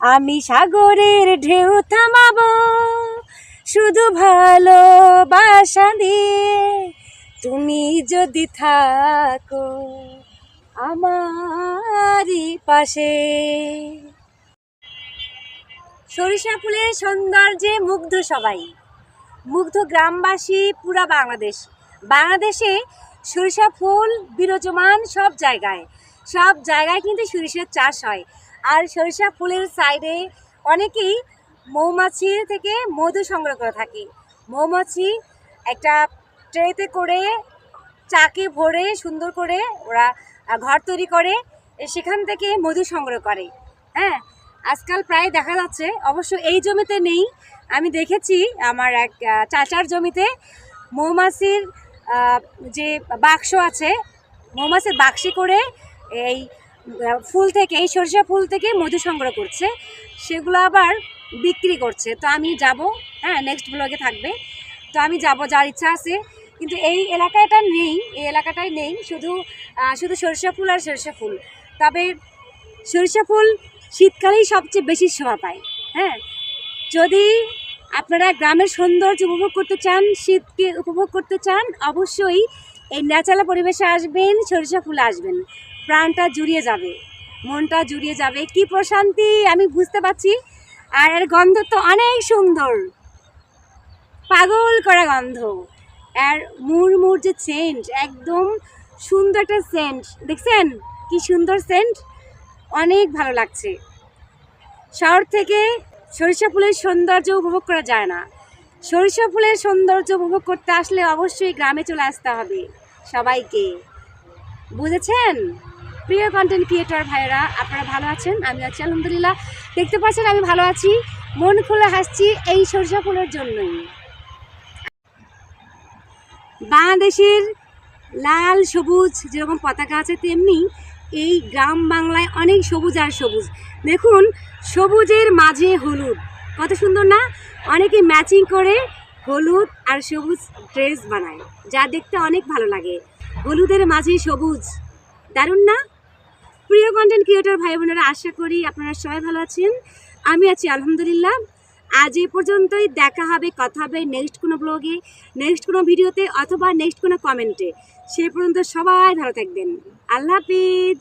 আমি সাগরের ঢেউ থামাবো, শুধু ভালোবাসা দিয়ে। তুমি যদি থাকো আমারই পাশে। সরিষা ফুলের সৌন্দর্যে মুগ্ধ সবাই। মুগ্ধ গ্রামবাসী, পুরা বাংলাদেশ। বাংলাদেশে সরিষা ফুল বিরাজমান সব জায়গায়। সব জায়গায় কিন্তু সরিষার চাষ হয়। আর সরিষা ফুলের সাইডে অনেকেই মৌমাছি থেকে মধু সংগ্রহ করে থাকে। মৌমাছি একটা ট্রেতে করে, চাকে ভরে, সুন্দর করে ওরা ঘর তৈরি করে সেখান থেকে মধু সংগ্রহ করে। হ্যাঁ আজকাল প্রায় দেখা যাচ্ছে, অবশ্য এই জমিতে নেই। আমি দেখেছি আমার এক চাচার জমিতে মৌমাছির যে বাক্স আছে, মৌমাছির বাক্সে করে এই ফুল থেকে, এই সরিষা ফুল থেকে মধু সংগ্রহ করছে। সেগুলো আবার বিক্রি করছে। তো আমি যাব হ্যাঁ নেক্সট ব্লগে থাকবে। তো আমি যাব, যার ইচ্ছা আছে। কিন্তু এই এলাকাটা নেই, এই এলাকাটাই নেই। শুধু শুধু সরিষা ফুল আর সরিষা ফুল। তবে সরিষা ফুল শীতকালেই সবচেয়ে বেশি শোভা পায় হ্যাঁ। যদি আপনারা গ্রামের সৌন্দর্য উপভোগ করতে চান, শীতকে উপভোগ করতে চান, অবশ্যই এই ন্যাচারাল পরিবেশে আসবেন, সরিষা ফুলে আসবেন। প্রাণটা জুড়িয়ে যাবে, মনটা জুড়িয়ে যাবে। কি প্রশান্তি, আমি বুঝতে পারছি। আর এর গন্ধ তো অনেক সুন্দর। পাগল করা গন্ধ। আর মুর মুর যে সেন্ট একদম সুন্দর একটা সেন্ট দেখছেন? কি সুন্দর সেন্ট অনেক ভালো লাগছে। শহর থেকে সরিষা ফুলের সৌন্দর্য উপভোগ করা যায় না। সরিষা ফুলের সৌন্দর্য উপভোগ করতে আসলে অবশ্যই গ্রামে চলে আসতে হবে। সবাইকে। বুঝেছেন? প্রিয় কন্টেন্ট ক্রিয়েটর ভাইয়েরা, আপনারা ভালো আছেন? আমি আছি আলহামদুলিল্লাহ। দেখতে পাচ্ছেন আমি ভালো আছি। মন খুলে হাসছি এই সরিষা ফুলের জন্যই। বাংলাদেশের লাল, সবুজ যেরকম পতাকা আছে, তেমনি এই গ্রাম বাংলায় অনেক সবুজ আর সবুজ। দেখুন, সবুজের মাঝে হলুদ। কত সুন্দর না? অনেকে ম্যাচিং করে হলুদ আর সবুজ ড্রেস বানায়, যা দেখতে অনেক ভালো লাগে। হলুদের মাঝে সবুজ। দারুণ না? প্রিয় কন্টেন্ট ক্রিয়েটর ভাই বোনেরা, আশা করি আপনারা সবাই ভালো আছেন। আমি আছি আলহামদুলিল্লাহ। আজ এ পর্যন্তই, দেখা হবে, কথা হবে নেক্সট কোনো ব্লগে নেক্সট কোনো ভিডিওতে অথবা নেক্সট কোনো কমেন্টে সে পর্যন্ত সবাই ভালো থাকবেন। আল্লাহ হাফিজ।